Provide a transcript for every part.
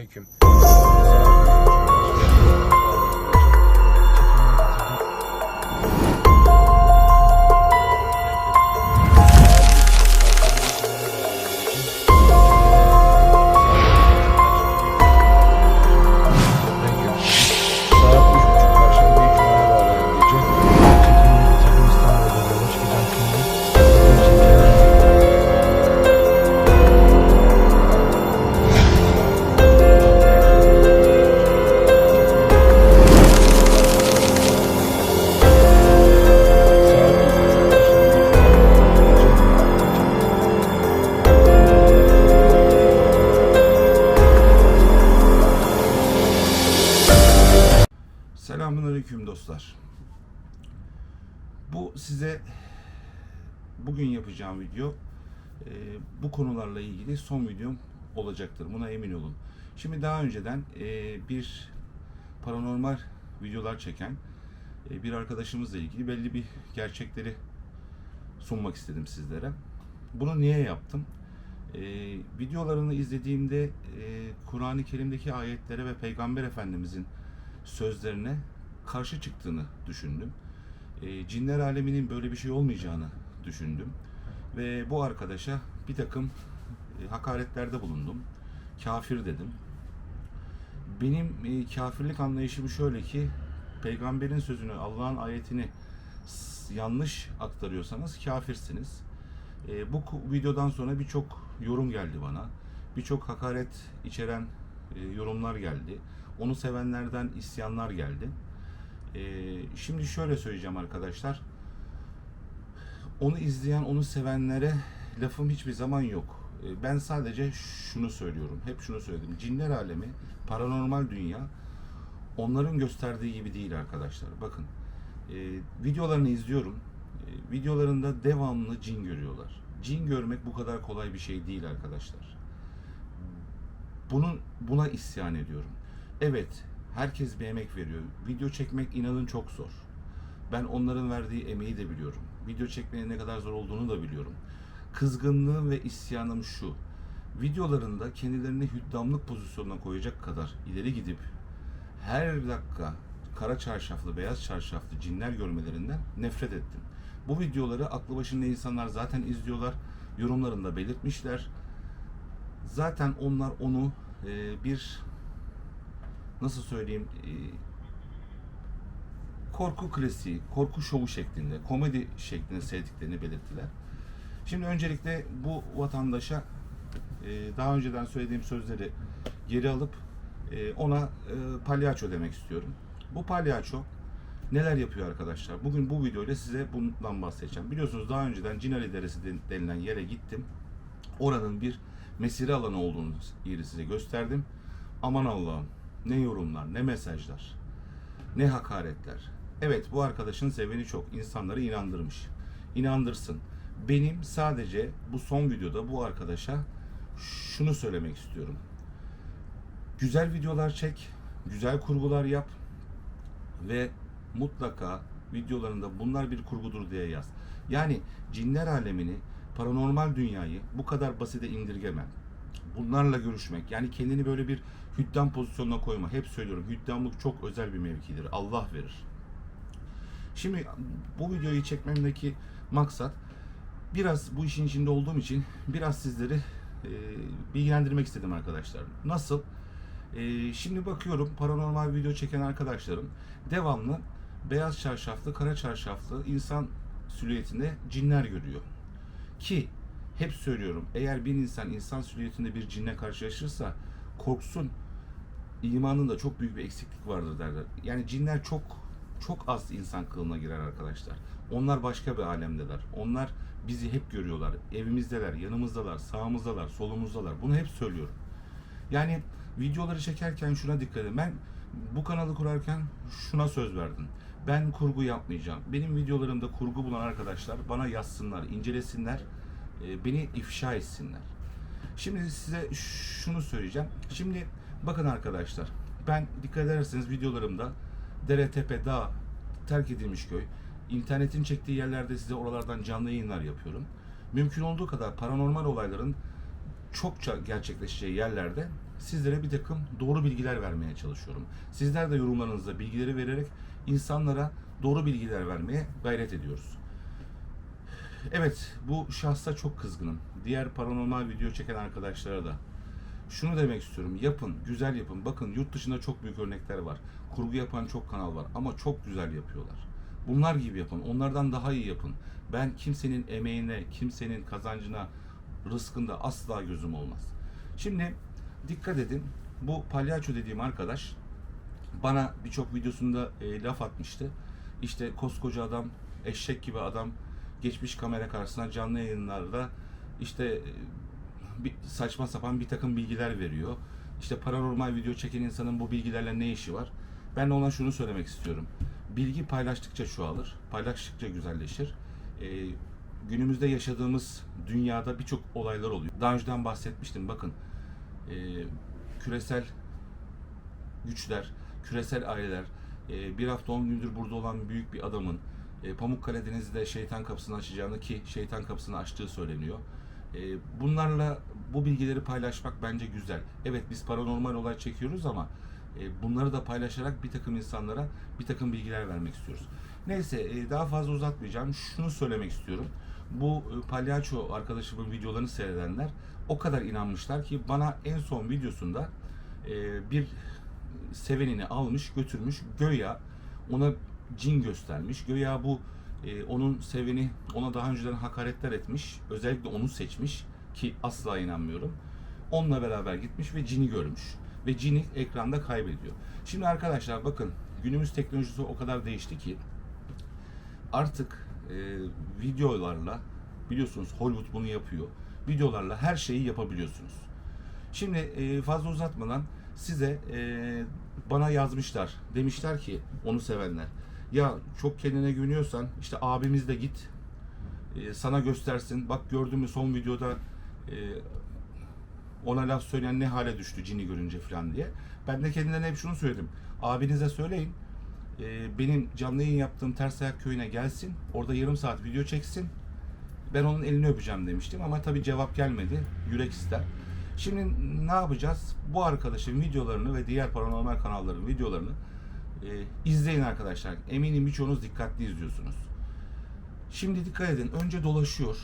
Selamünaleyküm. Dostlar. Bu size bugün yapacağım video e, bu konularla ilgili son videom olacaktır. Buna emin olun. Şimdi daha önceden e, bir paranormal videolar çeken e, bir arkadaşımızla ilgili belli bir gerçekleri sunmak istedim sizlere. Bunu niye yaptım? E, videolarını izlediğimde e, Kur'an-ı Kerim'deki ayetlere ve Peygamber Efendimizin sözlerine karşı çıktığını düşündüm. E, cinler aleminin böyle bir şey olmayacağını düşündüm. Ve bu arkadaşa bir takım e, hakaretlerde bulundum. Kafir dedim. Benim e, kafirlik anlayışım şöyle ki peygamberin sözünü, Allah'ın ayetini yanlış aktarıyorsanız kafirsiniz. E, bu videodan sonra birçok yorum geldi bana. Birçok hakaret içeren e, yorumlar geldi. Onu sevenlerden isyanlar geldi. E, şimdi şöyle söyleyeceğim arkadaşlar. Onu izleyen, onu sevenlere lafım hiçbir zaman yok. E, ben sadece şunu söylüyorum. Hep şunu söyledim. Cinler alemi, paranormal dünya onların gösterdiği gibi değil arkadaşlar. Bakın e, videolarını izliyorum. E, videolarında devamlı cin görüyorlar. Cin görmek bu kadar kolay bir şey değil arkadaşlar. Bunun buna isyan ediyorum. Evet, herkes bir emek veriyor. Video çekmek inanın çok zor. Ben onların verdiği emeği de biliyorum. Video çekmenin ne kadar zor olduğunu da biliyorum. Kızgınlığım ve isyanım şu. Videolarında kendilerini hüddamlık pozisyonuna koyacak kadar ileri gidip her dakika kara çarşaflı, beyaz çarşaflı cinler görmelerinden nefret ettim. Bu videoları aklı başında insanlar zaten izliyorlar. Yorumlarında belirtmişler. Zaten onlar onu e, bir nasıl söyleyeyim e, korku klasiği, korku şovu şeklinde, komedi şeklinde sevdiklerini belirttiler. Şimdi öncelikle bu vatandaşa e, daha önceden söylediğim sözleri geri alıp e, ona palyaço demek istiyorum. Bu palyaço neler yapıyor arkadaşlar? Bugün bu videoyla size bundan bahsedeceğim. Biliyorsunuz daha önceden Cinali Deresi den- denilen yere gittim. Oranın bir mesire alanı olduğunu yeri size gösterdim. Aman Allah'ım ne yorumlar, ne mesajlar, ne hakaretler. Evet bu arkadaşın seveni çok. insanları inandırmış. İnandırsın. Benim sadece bu son videoda bu arkadaşa şunu söylemek istiyorum. Güzel videolar çek, güzel kurgular yap ve mutlaka videolarında bunlar bir kurgudur diye yaz. Yani cinler alemini, paranormal dünyayı bu kadar basite indirgeme. Bunlarla görüşmek, yani kendini böyle bir hüddam pozisyonuna koyma. Hep söylüyorum, hüddamlık çok özel bir mevkidir. Allah verir. Şimdi bu videoyu çekmemdeki maksat biraz bu işin içinde olduğum için biraz sizleri e, bilgilendirmek istedim arkadaşlar. Nasıl? E, şimdi bakıyorum paranormal video çeken arkadaşlarım devamlı beyaz çarşaflı, kara çarşaflı insan silüetinde cinler görüyor. Ki hep söylüyorum eğer bir insan insan silüetinde bir cinle karşılaşırsa korksun imanında çok büyük bir eksiklik vardır derler. Yani cinler çok çok az insan kılığına girer arkadaşlar. Onlar başka bir alemdeler. Onlar bizi hep görüyorlar. Evimizdeler, yanımızdalar, sağımızdalar, solumuzdalar. Bunu hep söylüyorum. Yani videoları çekerken şuna dikkat edin. Ben bu kanalı kurarken şuna söz verdim. Ben kurgu yapmayacağım. Benim videolarımda kurgu bulan arkadaşlar bana yazsınlar, incelesinler, e, beni ifşa etsinler. Şimdi size şunu söyleyeceğim. Şimdi bakın arkadaşlar. Ben dikkat ederseniz videolarımda dere, tepe, dağ, terk edilmiş köy, internetin çektiği yerlerde size oralardan canlı yayınlar yapıyorum. Mümkün olduğu kadar paranormal olayların çokça gerçekleşeceği yerlerde sizlere bir takım doğru bilgiler vermeye çalışıyorum. Sizler de yorumlarınızda bilgileri vererek insanlara doğru bilgiler vermeye gayret ediyoruz. Evet, bu şahsa çok kızgınım. Diğer paranormal video çeken arkadaşlara da. Şunu demek istiyorum. Yapın, güzel yapın. Bakın yurt dışında çok büyük örnekler var. Kurgu yapan çok kanal var ama çok güzel yapıyorlar. Bunlar gibi yapın. Onlardan daha iyi yapın. Ben kimsenin emeğine, kimsenin kazancına, rızkında asla gözüm olmaz. Şimdi dikkat edin. Bu palyaço dediğim arkadaş bana birçok videosunda e, laf atmıştı. İşte koskoca adam, eşek gibi adam geçmiş kamera karşısına canlı yayınlarda işte e, saçma sapan bir takım bilgiler veriyor. İşte paranormal video çeken insanın bu bilgilerle ne işi var? Ben ona şunu söylemek istiyorum. Bilgi paylaştıkça çoğalır, paylaştıkça güzelleşir. Ee, günümüzde yaşadığımız dünyada birçok olaylar oluyor. Daha önceden bahsetmiştim. Bakın, e, küresel güçler, küresel aileler, e, bir hafta 10 gündür burada olan büyük bir adamın e, Pamukkale Denizi'de şeytan kapısını açacağını ki şeytan kapısını açtığı söyleniyor. E, bunlarla bu bilgileri paylaşmak bence güzel. Evet biz paranormal olay çekiyoruz ama e, bunları da paylaşarak bir takım insanlara bir takım bilgiler vermek istiyoruz. Neyse e, daha fazla uzatmayacağım. Şunu söylemek istiyorum. Bu e, palyaço arkadaşımın videolarını seyredenler o kadar inanmışlar ki bana en son videosunda e, bir sevenini almış götürmüş göya ona cin göstermiş. Göya bu e, onun seveni ona daha önceden hakaretler etmiş. Özellikle onu seçmiş ki asla inanmıyorum. Onunla beraber gitmiş ve cini görmüş. Ve cini ekranda kaybediyor. Şimdi arkadaşlar bakın günümüz teknolojisi o kadar değişti ki artık e, videolarla biliyorsunuz Hollywood bunu yapıyor. Videolarla her şeyi yapabiliyorsunuz. Şimdi e, fazla uzatmadan size e, bana yazmışlar. Demişler ki onu sevenler. Ya çok kendine güveniyorsan işte abimiz de git e, sana göstersin. Bak gördün mü son videoda e, ona laf söyleyen ne hale düştü cini görünce falan diye. Ben de kendilerine hep şunu söyledim. Abinize söyleyin. e, benim canlı yayın yaptığım Ters Ayak Köyü'ne gelsin. Orada yarım saat video çeksin. Ben onun elini öpeceğim demiştim ama tabii cevap gelmedi. Yürek ister. Şimdi ne yapacağız? Bu arkadaşın videolarını ve diğer paranormal kanalların videolarını e, izleyin arkadaşlar. Eminim birçoğunuz dikkatli izliyorsunuz. Şimdi dikkat edin. Önce dolaşıyor.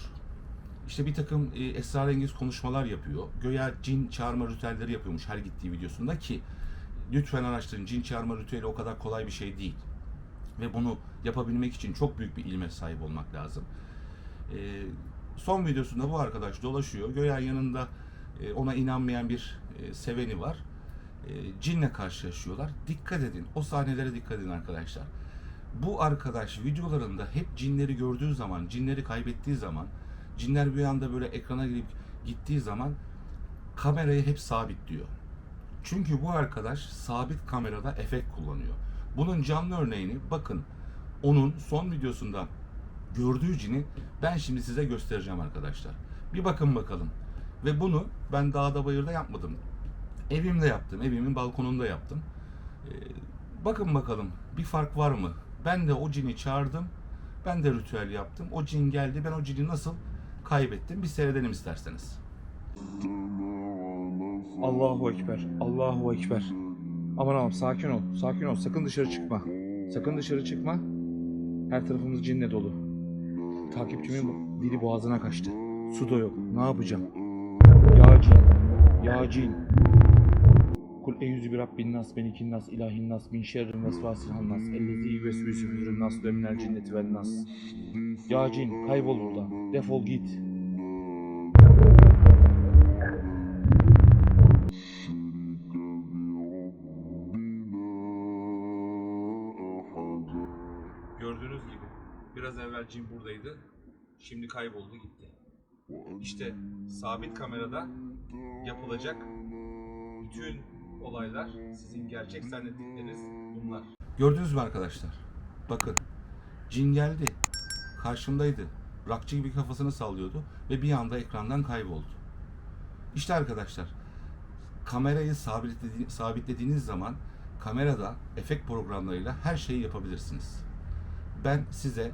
İşte bir takım e, esrarengiz konuşmalar yapıyor. Göya cin çağırma ritüelleri yapıyormuş her gittiği videosunda ki lütfen araştırın. Cin çağırma ritüeli o kadar kolay bir şey değil. Ve bunu yapabilmek için çok büyük bir ilme sahip olmak lazım. E, son videosunda bu arkadaş dolaşıyor. Göya yanında e, ona inanmayan bir e, seveni var. E, cinle karşılaşıyorlar. Dikkat edin. O sahnelere dikkat edin arkadaşlar. Bu arkadaş videolarında hep cinleri gördüğü zaman, cinleri kaybettiği zaman, cinler bir anda böyle ekrana girip gittiği zaman kamerayı hep sabitliyor. Çünkü bu arkadaş sabit kamerada efekt kullanıyor. Bunun canlı örneğini bakın onun son videosunda gördüğü cini ben şimdi size göstereceğim arkadaşlar. Bir bakın bakalım. Ve bunu ben dağda bayırda yapmadım. Evimde yaptım. Evimin balkonunda yaptım. Ee, bakın bakalım bir fark var mı? Ben de o cini çağırdım. Ben de ritüel yaptım. O cin geldi. Ben o cini nasıl kaybettim? Bir seyredelim isterseniz. Allahu Ekber. Allahu Ekber. Aman Allah'ım sakin ol. Sakin ol. Sakın dışarı çıkma. Sakın dışarı çıkma. Her tarafımız cinle dolu. Takipçimin dili boğazına kaçtı. Su da yok. Ne yapacağım? Ya cin. Ya cin. Eyyüzü bir Rabbin nas, benikin nas, ilahin nas, min şerrin vesvasil hannas, ellezi vesvüsü füzürün nas, ve minel cinneti vel nas. Ya cin, kaybol buradan. Defol git. Gördüğünüz gibi biraz evvel cin buradaydı. Şimdi kayboldu gitti. İşte sabit kamerada yapılacak bütün olaylar sizin gerçek zannettikleriniz bunlar. Gördünüz mü arkadaşlar? Bakın cin geldi. Karşımdaydı. Rakçı gibi kafasını sallıyordu ve bir anda ekrandan kayboldu. İşte arkadaşlar kamerayı sabitledi- sabitlediğiniz zaman kamerada efekt programlarıyla her şeyi yapabilirsiniz. Ben size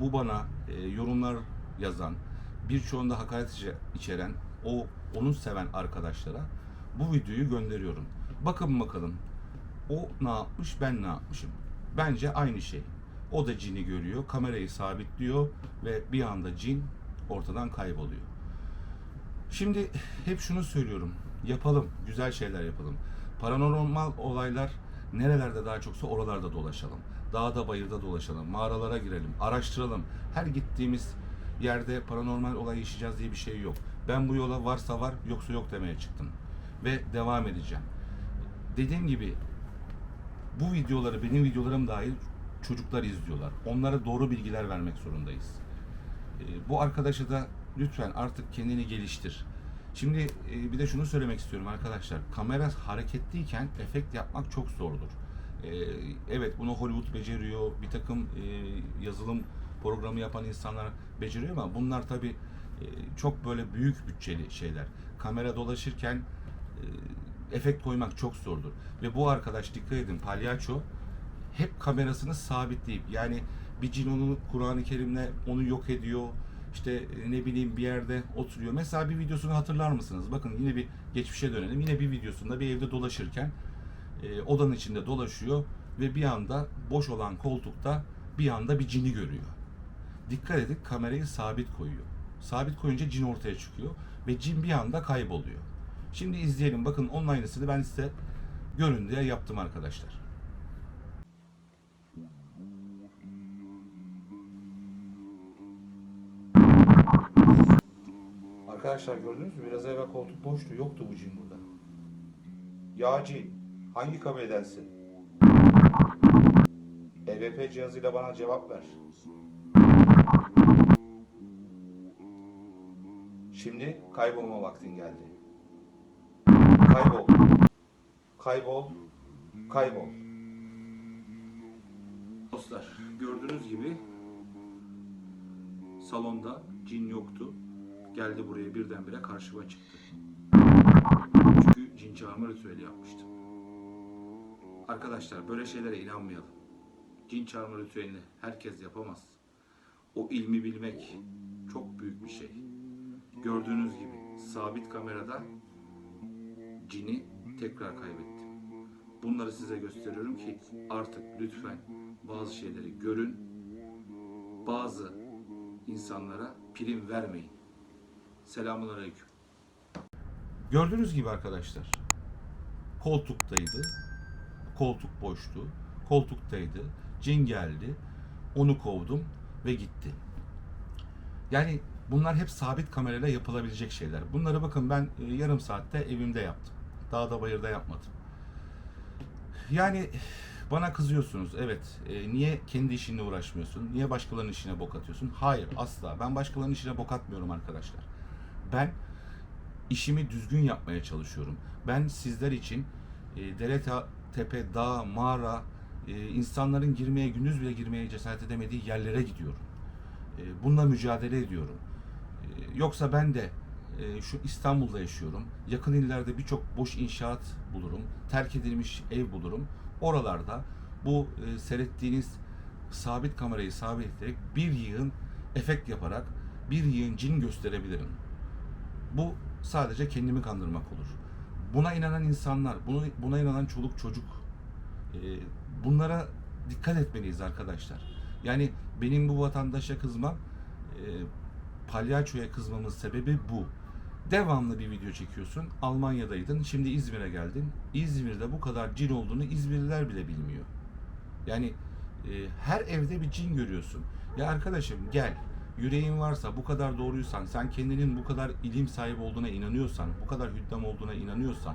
bu bana e, yorumlar yazan, birçoğunda hakaret içe- içeren, o onu seven arkadaşlara bu videoyu gönderiyorum. Bakın bakalım o ne yapmış ben ne yapmışım. Bence aynı şey. O da cini görüyor, kamerayı sabitliyor ve bir anda cin ortadan kayboluyor. Şimdi hep şunu söylüyorum. Yapalım, güzel şeyler yapalım. Paranormal olaylar nerelerde daha çoksa oralarda dolaşalım. Dağda bayırda dolaşalım, mağaralara girelim, araştıralım. Her gittiğimiz yerde paranormal olay yaşayacağız diye bir şey yok. Ben bu yola varsa var, yoksa yok demeye çıktım. Ve devam edeceğim. Dediğim gibi bu videoları benim videolarım dahil çocuklar izliyorlar. Onlara doğru bilgiler vermek zorundayız. Ee, bu arkadaşa da lütfen artık kendini geliştir. Şimdi e, bir de şunu söylemek istiyorum arkadaşlar. Kamera hareketliyken efekt yapmak çok zordur. Ee, evet bunu Hollywood beceriyor. Bir takım e, yazılım programı yapan insanlar beceriyor ama bunlar tabi çok böyle büyük bütçeli şeyler. Kamera dolaşırken e, efekt koymak çok zordur. Ve bu arkadaş dikkat edin palyaço hep kamerasını sabitleyip yani bir cin onu Kur'an-ı Kerim'le onu yok ediyor. İşte e, ne bileyim bir yerde oturuyor. Mesela bir videosunu hatırlar mısınız? Bakın yine bir geçmişe dönelim. Yine bir videosunda bir evde dolaşırken e, odanın içinde dolaşıyor ve bir anda boş olan koltukta bir anda bir cini görüyor. Dikkat edin kamerayı sabit koyuyor. Sabit koyunca cin ortaya çıkıyor ve cin bir anda kayboluyor. Şimdi izleyelim. Bakın onun aynısını ben size görün diye yaptım arkadaşlar. Arkadaşlar gördünüz mü? Biraz evvel koltuk boştu. Yoktu bu cin burada. Ya cin, hangi kabiledensin? EVP cihazıyla bana cevap ver. Şimdi kaybolma vaktin geldi. Kaybol. Kaybol. Kaybol. Dostlar gördüğünüz gibi salonda cin yoktu. Geldi buraya birdenbire karşıma çıktı. Çünkü cin çağırma ritüeli yapmıştım. Arkadaşlar böyle şeylere inanmayalım. Cin çağırma ritüelini herkes yapamaz. O ilmi bilmek çok büyük bir şey. Gördüğünüz gibi sabit kamerada cini tekrar kaybettim. Bunları size gösteriyorum ki artık lütfen bazı şeyleri görün. Bazı insanlara prim vermeyin. Selamun aleyküm. Gördüğünüz gibi arkadaşlar koltuktaydı. Koltuk boştu. Koltuktaydı. Cin geldi. Onu kovdum ve gitti. Yani bunlar hep sabit kamerayla yapılabilecek şeyler. Bunları bakın ben e, yarım saatte evimde yaptım. Dağda bayırda yapmadım. Yani bana kızıyorsunuz. Evet. e, niye kendi işinle uğraşmıyorsun? Niye başkalarının işine bok atıyorsun? Hayır asla. Ben başkalarının işine bok atmıyorum arkadaşlar. Ben işimi düzgün yapmaya çalışıyorum. Ben sizler için e, dere, tepe, dağ, mağara, e, insanların girmeye, gündüz bile girmeye cesaret edemediği yerlere gidiyorum. E, bununla mücadele ediyorum. E, yoksa ben de e, şu İstanbul'da yaşıyorum. Yakın illerde birçok boş inşaat bulurum. Terk edilmiş ev bulurum. Oralarda bu e, seyrettiğiniz sabit kamerayı sabitleyerek bir yığın efekt yaparak bir yığın cin gösterebilirim. Bu sadece kendimi kandırmak olur. Buna inanan insanlar, buna inanan çoluk çocuk, e, bunlara dikkat etmeliyiz arkadaşlar. Yani benim bu vatandaşa kızmam, e, palyaçoya kızmamın sebebi bu. Devamlı bir video çekiyorsun. Almanya'daydın. Şimdi İzmir'e geldin. İzmir'de bu kadar cin olduğunu İzmirliler bile bilmiyor. Yani e, her evde bir cin görüyorsun. Ya arkadaşım gel. Yüreğin varsa, bu kadar doğruysan, sen kendinin bu kadar ilim sahibi olduğuna inanıyorsan, bu kadar hüddam olduğuna inanıyorsan,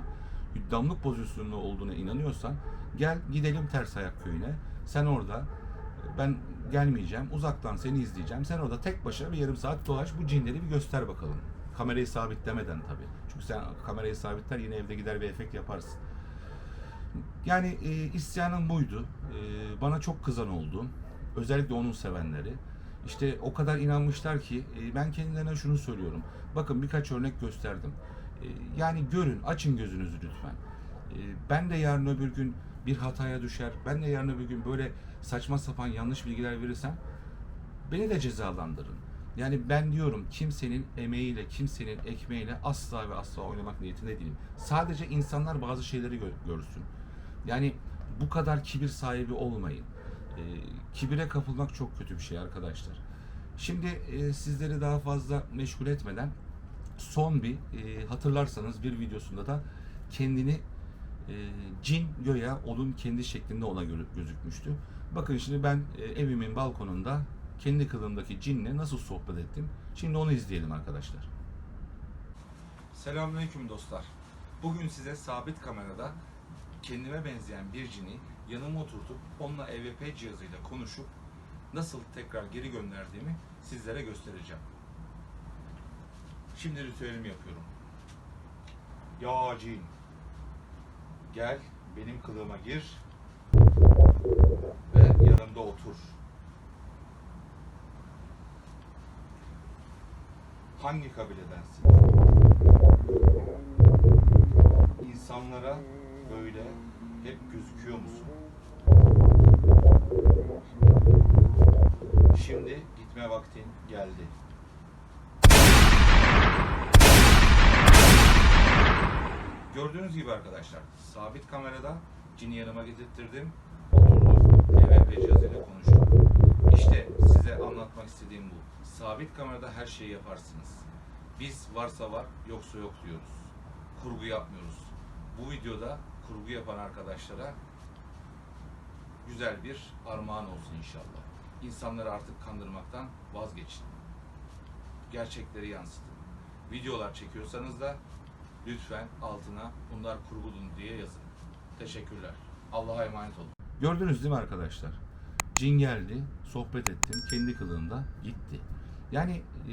hüddamlık pozisyonunda olduğuna inanıyorsan, gel gidelim Ters Ayak Köyü'ne. Sen orada, ben gelmeyeceğim, uzaktan seni izleyeceğim. Sen orada tek başına bir yarım saat dolaş, bu cinleri bir göster bakalım. Kamerayı sabitlemeden tabii. Çünkü sen kamerayı sabitler yine evde gider bir efekt yaparsın. Yani e, isyanım buydu. E, bana çok kızan oldu. Özellikle onun sevenleri. İşte o kadar inanmışlar ki e, ben kendilerine şunu söylüyorum. Bakın birkaç örnek gösterdim. E, yani görün, açın gözünüzü lütfen. E, ben de yarın öbür gün bir hataya düşer. Ben de yarın öbür gün böyle saçma sapan yanlış bilgiler verirsem beni de cezalandırın. Yani ben diyorum kimsenin emeğiyle, kimsenin ekmeğiyle asla ve asla oynamak niyetinde değilim. Sadece insanlar bazı şeyleri gö- görsün. Yani bu kadar kibir sahibi olmayın. Ee, kibire kapılmak çok kötü bir şey arkadaşlar. Şimdi e, sizleri daha fazla meşgul etmeden son bir e, hatırlarsanız bir videosunda da kendini e, cin göya onun kendi şeklinde ona gözükmüştü. Bakın şimdi ben e, evimin balkonunda kendi kılığımdaki cinle nasıl sohbet ettim. Şimdi onu izleyelim arkadaşlar. Selamünaleyküm dostlar. Bugün size sabit kamerada kendime benzeyen bir cini yanıma oturtup onunla EVP cihazıyla konuşup nasıl tekrar geri gönderdiğimi sizlere göstereceğim. Şimdi ritüelimi yapıyorum. Ya cin, gel benim kılığıma gir ve yanımda otur. Hangi kabiledensin? İnsanlara böyle hep gözüküyor musun? Şimdi gitme vaktin geldi. Gördüğünüz gibi arkadaşlar sabit kamerada cini yanıma getirttirdim. Oturduk EVP cihazıyla konuştuk. İşte size anlatmak istediğim bu. Sabit kamerada her şeyi yaparsınız. Biz varsa var yoksa yok diyoruz. Kurgu yapmıyoruz. Bu videoda kurgu yapan arkadaşlara güzel bir armağan olsun inşallah. İnsanları artık kandırmaktan vazgeçin. Gerçekleri yansıtın. Videolar çekiyorsanız da lütfen altına bunlar kurgudun diye yazın. Teşekkürler. Allah'a emanet olun. Gördünüz değil mi arkadaşlar? Cin geldi, sohbet ettim, kendi kılığında gitti. Yani e,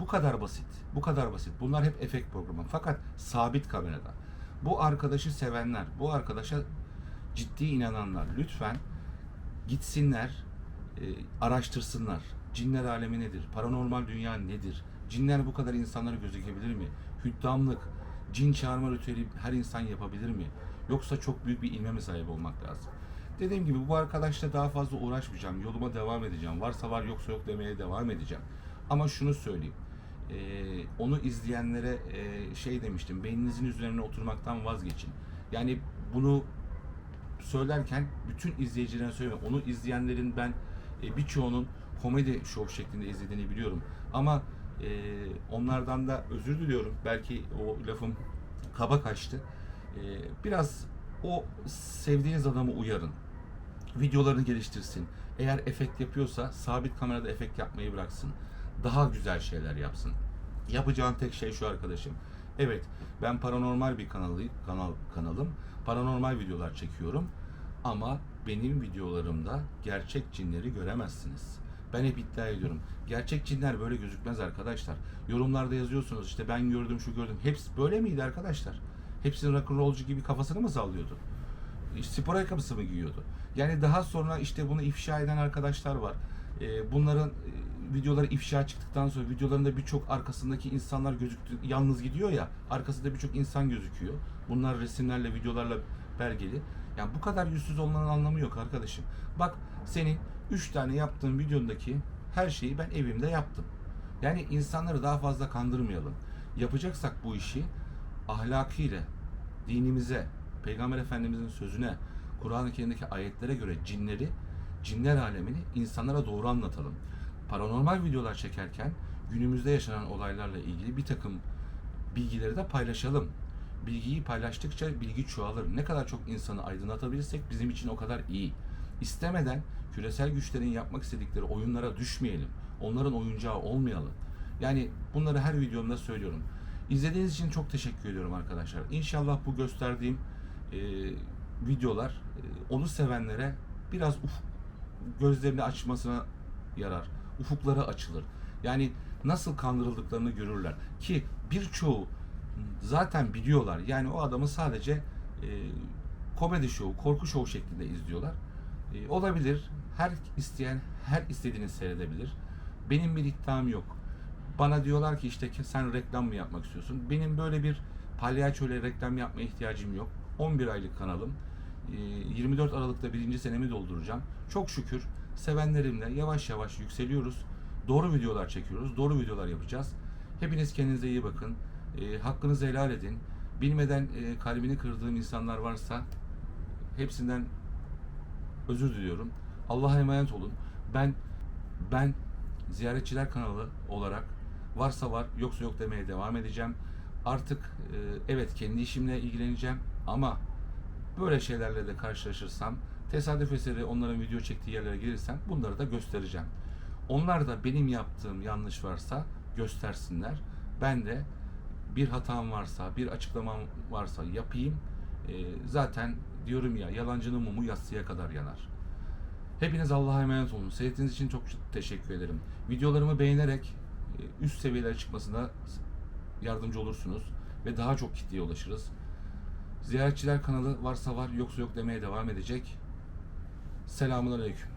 bu kadar basit, bu kadar basit. Bunlar hep efekt programı. Fakat sabit kamerada. Bu arkadaşı sevenler, bu arkadaşa ciddi inananlar lütfen gitsinler, e, araştırsınlar. Cinler alemi nedir? Paranormal dünya nedir? Cinler bu kadar insanlara gözükebilir mi? Hüddamlık, cin çağırma ritüeli her insan yapabilir mi? Yoksa çok büyük bir ilme mi sahip olmak lazım? Dediğim gibi bu arkadaşla daha fazla uğraşmayacağım. Yoluma devam edeceğim. Varsa var yoksa yok demeye devam edeceğim. Ama şunu söyleyeyim. Ee, onu izleyenlere e, şey demiştim. Beyninizin üzerine oturmaktan vazgeçin. Yani bunu söylerken bütün izleyicilerine söylüyorum. Onu izleyenlerin ben e, birçoğunun komedi şov şeklinde izlediğini biliyorum. Ama e, onlardan da özür diliyorum. Belki o lafım kaba kaçtı. E, biraz o sevdiğiniz adamı uyarın. Videolarını geliştirsin. Eğer efekt yapıyorsa sabit kamerada efekt yapmayı bıraksın. Daha güzel şeyler yapsın. Yapacağın tek şey şu arkadaşım. Evet, ben paranormal bir kanalı, kanal kanalım. Paranormal videolar çekiyorum. Ama benim videolarımda gerçek cinleri göremezsiniz. Ben hep iddia ediyorum. Gerçek cinler böyle gözükmez arkadaşlar. Yorumlarda yazıyorsunuz işte ben gördüm şu gördüm. Hepsi böyle miydi arkadaşlar? Hepsinin rock'n'rollcu gibi kafasını mı sallıyordu? spor ayakkabısı mı giyiyordu? Yani daha sonra işte bunu ifşa eden arkadaşlar var. Ee, bunların e, videoları ifşa çıktıktan sonra videolarında birçok arkasındaki insanlar gözüktü yalnız gidiyor ya arkasında birçok insan gözüküyor. Bunlar resimlerle videolarla belgeli. Yani bu kadar yüzsüz olmanın anlamı yok arkadaşım. Bak senin 3 tane yaptığın videondaki her şeyi ben evimde yaptım. Yani insanları daha fazla kandırmayalım. Yapacaksak bu işi ahlakıyla, dinimize, Peygamber Efendimizin sözüne, Kur'an-ı Kerim'deki ayetlere göre cinleri, cinler alemini insanlara doğru anlatalım. Paranormal videolar çekerken günümüzde yaşanan olaylarla ilgili bir takım bilgileri de paylaşalım. Bilgiyi paylaştıkça bilgi çoğalır. Ne kadar çok insanı aydınlatabilirsek bizim için o kadar iyi. İstemeden küresel güçlerin yapmak istedikleri oyunlara düşmeyelim. Onların oyuncağı olmayalım. Yani bunları her videomda söylüyorum. İzlediğiniz için çok teşekkür ediyorum arkadaşlar. İnşallah bu gösterdiğim e, videolar e, onu sevenlere biraz uf, gözlerini açmasına yarar. Ufukları açılır. Yani nasıl kandırıldıklarını görürler. Ki birçoğu zaten biliyorlar. Yani o adamı sadece e, komedi şovu, korku şovu şeklinde izliyorlar. E, olabilir. Her isteyen her istediğini seyredebilir. Benim bir iddiam yok. Bana diyorlar ki işte sen reklam mı yapmak istiyorsun? Benim böyle bir palyaçoyla reklam yapmaya ihtiyacım yok. 11 aylık kanalım. E, 24 Aralık'ta birinci senemi dolduracağım. Çok şükür sevenlerimle yavaş yavaş yükseliyoruz. Doğru videolar çekiyoruz. Doğru videolar yapacağız. Hepiniz kendinize iyi bakın. Hakkınızı helal edin. Bilmeden kalbini kırdığım insanlar varsa hepsinden özür diliyorum. Allah'a emanet olun. Ben ben ziyaretçiler kanalı olarak varsa var yoksa yok demeye devam edeceğim. Artık e, evet kendi işimle ilgileneceğim ama böyle şeylerle de karşılaşırsam tesadüf eseri onların video çektiği yerlere gelirsem bunları da göstereceğim. Onlar da benim yaptığım yanlış varsa göstersinler. Ben de bir hatam varsa, bir açıklamam varsa yapayım. E, zaten diyorum ya yalancının mumu yatsıya kadar yanar. Hepiniz Allah'a emanet olun. Seyrettiğiniz için çok teşekkür ederim. Videolarımı beğenerek üst seviyelere çıkmasına yardımcı olursunuz ve daha çok kitleye ulaşırız. Ziyaretçiler kanalı varsa var yoksa yok demeye devam edecek. Selamun Aleyküm.